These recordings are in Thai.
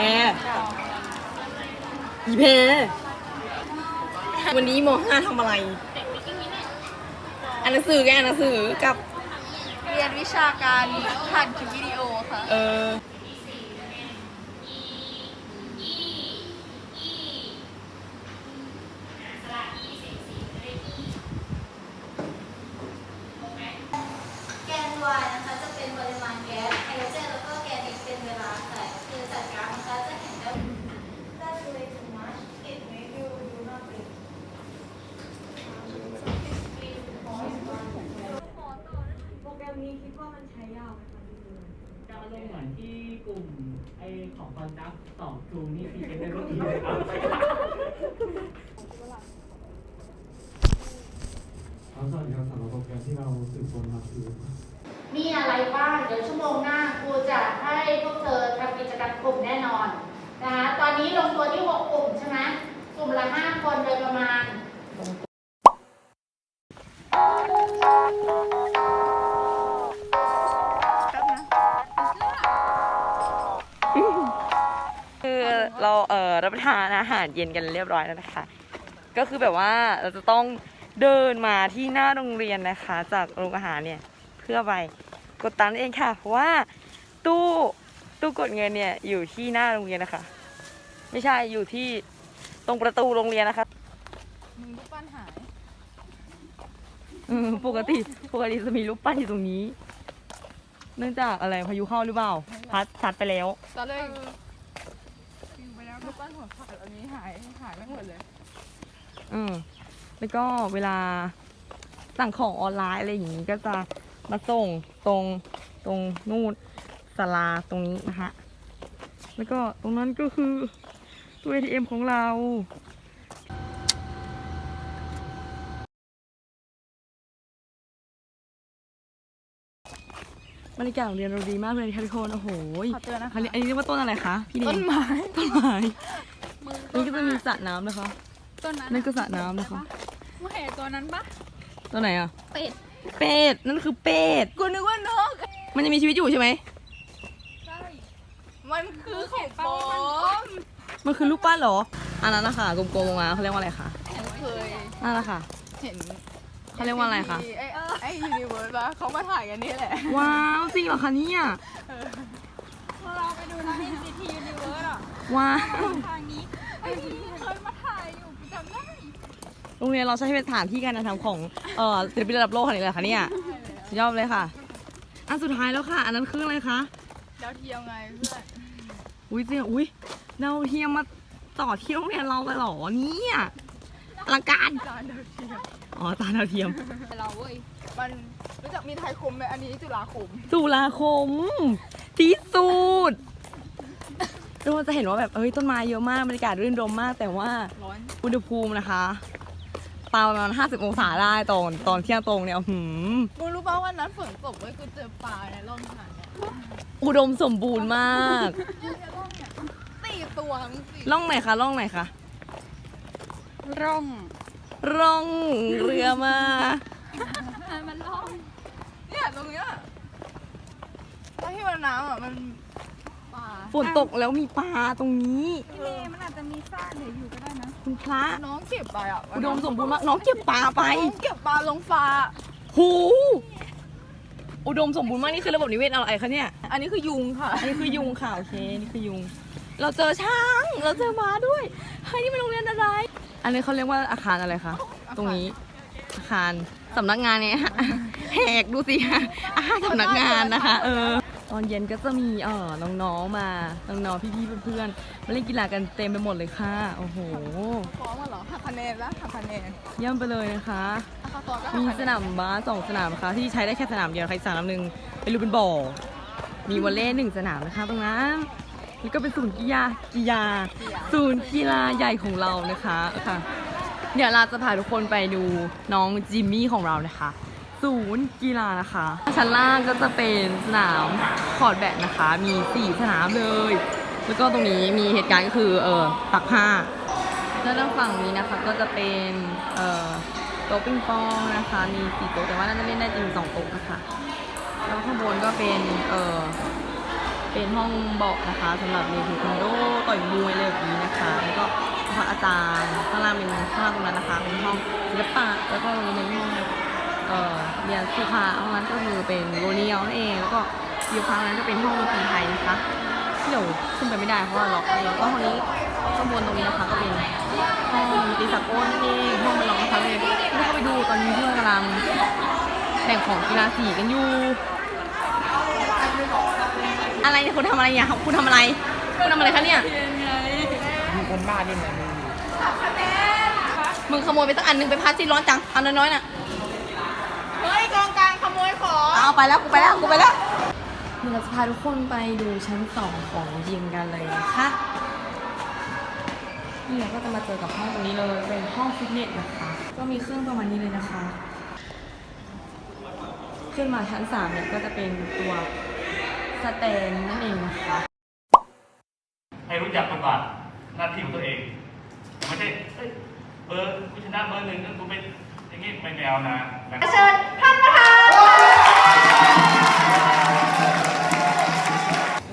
รอีแพรวันนี้มห้าทำอะไร อ่านหนังสือไงอ่านหนังสือกับ เรียนวิชาการผ่านคลิปวิดีโอค่ะ เออ แกน y นะคะจะเป็นปริมาณแก๊สไฮโดรเจนแล้วก็แกน x เป็นเวลาแต่คือจากกราฟนะคะจะเห็นได้ That's way too much it make you do nothing โปรแกรมนี้คิดว่ามันใช้ยากไหมคะพี่ดู จะอารมณ์เหมือนที่กลุ่มไอของคอนดักสองทูนี่ซีเอ็นได้เมื่อกี้เลยครับครับสวัสดีครับสำหรับโปรแกรมที่เราสืบค้นมาคือมีอะไรบ้างเดี๋ยวชั่วโมงหน้าครูจะให้พวกเธอทำกิจกรรมกลุ่มแน่นอนนะคะตอนนี้ลงตัวที่ 6 กลุ่มใช่ไหมกลุ่มละ 5 คนโดยประมาณ รับประทานอาหารเย็นกันเรียบร้อยแล้วนะคะ ก็คือแบบว่าเราจะต้องเดินมาที่หน้าโรงเรียนนะคะ จากโรงอาหารเนี่ยเพื่อไปกดตังค์นั่นเองค่ะ เพราะว่าตู้ตู้กดเงินเนี่ยอยู่ที่หน้าโรงเรียนนะคะ ไม่ใช่อยู่ที่ตรงประตูโรงเรียนนะคะมึงรูปปั้นหายอืมปกติปกติจะมีรูปปั้นอยู่ตรงนี้ เนื่องจากอะไรพายุเข้าหรือเปล่า พัดชัดไปแล้วตอนแรกอยู่ไปแล้ว รูปปั้นหัวขาดอันนี้หายหายไปหมดเลยอืมแล้วก็เวลาสั่งของออนไลน์อะไรอย่างนี้ก็จะมาส่งตรงตรงนู่นศาลาตรงนี้นะคะแล้วก็ตรงนั้นก็คือตู้ ATM ของเราบรรยากาศโรงเรียนเราดีมากเลยค่ะทุกคนโอ้โหขอเตือนนะคะอันนี้อันนี้เรียกว่าต้นอะไรคะพี่เนมต้นไม้ต้นไม้ นี่ก็จะมีสระน้ำนะคะ ต้นนั้นนั่นก็สระน้ำนะคะไม่เห็นตัวนั้นปะตัวไหนอะ เป็ด เป็ด นั่นคือเป็ด กูนึกว่านก มันยังมีชีวิตอยู่ใช่ไหม ใช่ มันคือของปลอมมันคือรูปปั้นเหรอ อันนั้นนะคะกลมๆลงมาเขาเรียกว่าอะไรคะเคยนั่นแหละค่ะ เห็นเขาเรียกว่าอะไรคะ ไอ้ไอ้ยูนิเวิร์สปะเขามาถ่ายกันนี่แหละ ว้าวจริงเหรอคะเนี่ยพอเราไปดูนะ NCT Universe อะ ว้าวทางนี้ไอ้ที่เคยมาถ่ายอยู่จำได้โรงเรียนเราใช้เป็นสถานที่การทำของเอ่อศิลปินระดับโลกขนาดนี้เลยค่ะเนี่ยสุดยอดเลยค่ะอันสุดท้ายแล้วค่ะ อันนั้นคืออะไรคะดาวเทียมไงเพื่อนอุ้ยจริงอุ้ยดาวเทียมมาต่อที่โรงเรียนเราเลยเหรอเนี่ยอลังการจานดาวเทียมอ๋อตาดาวเทียมเราเว้ยมันรู้จักมีไทยคมไหมอันนี้จุฬาคมตุลาคมที่สุด ทุกคนจะเห็นว่าแบบเอ้ยต้นไม้เยอะมากบรรยากาศรื่นรมมาก แต่ว่าร้อนอุณหภูมินะคะปาประมาณ50 องศาได้ตอนตอนเที่ยงตรงเนี่ยหืมมึงรู้ป่าวว่านั้นฝนตกเว้ยกูเจอปลาในร่องขนาดเนี้ยอุดมสมบูรณ์มากเนี่ยในร่องเนี่ยสี่ตัวมึงสี่ล่องไหนคะล่องไหนคะร่อง ร่องเรือมามันร่องเนี่ยตรงเนี้ยแล้วที่มันน้ำอะมัน ปลาฝนตกแล้วมีปลาตรงนี้ พี่เมย์มันอาจจะมีซากเหลืออยู่ก็ได้นะ คุณพระน้องเก็บไปอะอุดมสมบูรณ์มากน้องเก็บปลาไปน้องเก็บปลาลงฟ้า หูอุดมสมบูรณ์มากนี่คือระบบนิเวศอะไรคะเนี่ย อันนี้คือยุงค่ะ อันนี้คือยุงค่ะโอเคนี่คือยุง เราเจอช้าง เราเจอม้าด้วยเฮ้ยนี่มันโรงเรียนอะไร อันนี้เขาเรียกว่าอาคารอะไรคะ ตรงนี้ อาคารสำนักงานเนี่ยแหกดูสิอาคารสำนักงานนะคะ เออ ตอนเย็นก็จะมีเออน้องๆมา น้องๆ พี่ๆ เพื่อนๆ มาเล่นกีฬากันเต็มไปหมดเลยค่ะ โอ้โหฟ้องมาเหรอหักคะแนนแล้วหักคะแนนเยี่ยมไปเลยนะคะอะข้อต่อก็หักมีคะแนนสนามบาสสองสนามนะคะที่ใช้ได้แค่สนามเดียวใครสนามหนึ่งเป็นรูเป็นบ่อ มีวอลเลย์หนึ่งสนามนะคะตรงนั้นแล้วก็เป็นศูนย์กีฬากีฬาศูนย์กีฬาใหญ่ของเรานะคะค่ะ เดี๋ยวเราจะพาทุกคนไปดูน้องจิมมี่ของเรานะคะ ศูนย์กีฬานะคะ ชั้นล่างก็จะเป็นสนามคอร์ดแบดนะคะ มีสี่สนามเลย แล้วก็ตรงนี้มีเหตุการณ์ก็คือเออตักผ้า แล้วทางฝั่งนี้นะคะก็จะเป็นเอ่อโต๊ะปิงปองนะคะ มีสี่โต๊ะแต่ว่าน่าจะเล่นได้จริงสองโต๊ะนะคะแล้วข้างบนก็เป็นเออเป็นห้องเบาะนะคะสำหรับเรียนเทควันโดต่อยมวยอะไรแบบนี้นะคะแล้วก็ห้องอาจารย์ข้างล่างเป็นข้างล่างตรงนั้นนะคะเป็นห้องศิลปะแล้วก็เป็นห้อง เอ่อเรียนสุขาห้องนั้นก็คือเป็นโรเนียลนั่นเองแล้วก็อยู่ข้างนั้นก็เป็นห้องดนตรีไทยนะคะที่เดี๋ยวขึ้นไปไม่ได้เพราะว่าล็อกแล้วก็ห้องนี้ข้างบนตรงนี้นะคะก็เป็นห้องดนตรีสากลนั่นเองห้องมันล็อกนะคะเลยไม่ได้เข้าไปดูตอนนี้เพื่อนกำลังแบ่งของกีฬาสีกันอยู่ อะไรเนี่ยคุณทำอะไรเนี่ยคุณทำอะไรคุณทำอะไรคะเนี่ยมีคนบ้าเล่นอะไรมึงขโมยไปสักอันหนึงไปพัดที่ร้อนจังอันน้อยๆน่ะเฮ้ย กองกลางขโมยของเอาไปแล้วกูไปแล้วกูไปแล้วเดี๋ยวเราจะพาทุกคนไปดูชั้นสองของยิมกันเลยนะคะนี่เราก็จะมาเจอกับห้องตรงนี้เลยเป็นห้องฟิตเนสนะคะ ก็มีเครื่องประมาณนี้เลยนะคะ ขึ้นมาชั้นสามเนี่ยก็จะเป็นตัวสแตนนั่นเองนะคะให้รู้จักบทบาทหน้าที่ของตัวเองไม่ใช่เอ้ยเบอร์กูชนะเบอร์หนึ่งนั่นกูเป็นอย่างงี้ไม่แนวนะนะครับเชิญท่านประธาน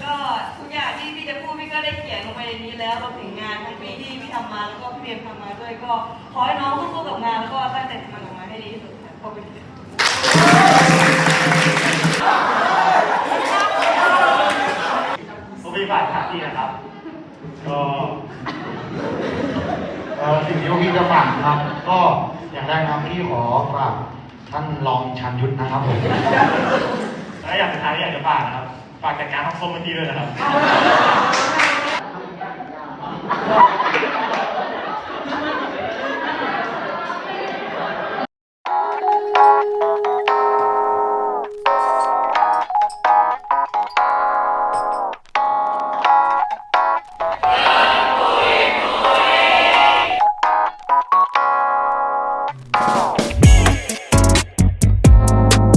ก็ทุกอย่างที่พี่จะพูดพี่ก็ได้เขียนลงไปในนี้แล้วรวมถึงงานทั้งปีที่พี่ทำมาแล้วก็พี่เรียนทำมาด้วยก็ขอให้น้องสู้ๆกับงานแล้วก็ตั้งใจทำมันออกมาให้ดีที่สุดค่ะขอบคุณค่ะ ผมมีฝ่ายขาที่นะครับ ก็เอ่อสิ่งที่พี่จะฝากนะครับ ก็อย่างแรกนะครับพี่ขอฝาก ท่านรองชันยุทธนะครับผมและอย่างสุดท้ายอยากจะฝากนะครับ ฝากจัดการห้องส้มเมื่อกี้ด้วยนะครับ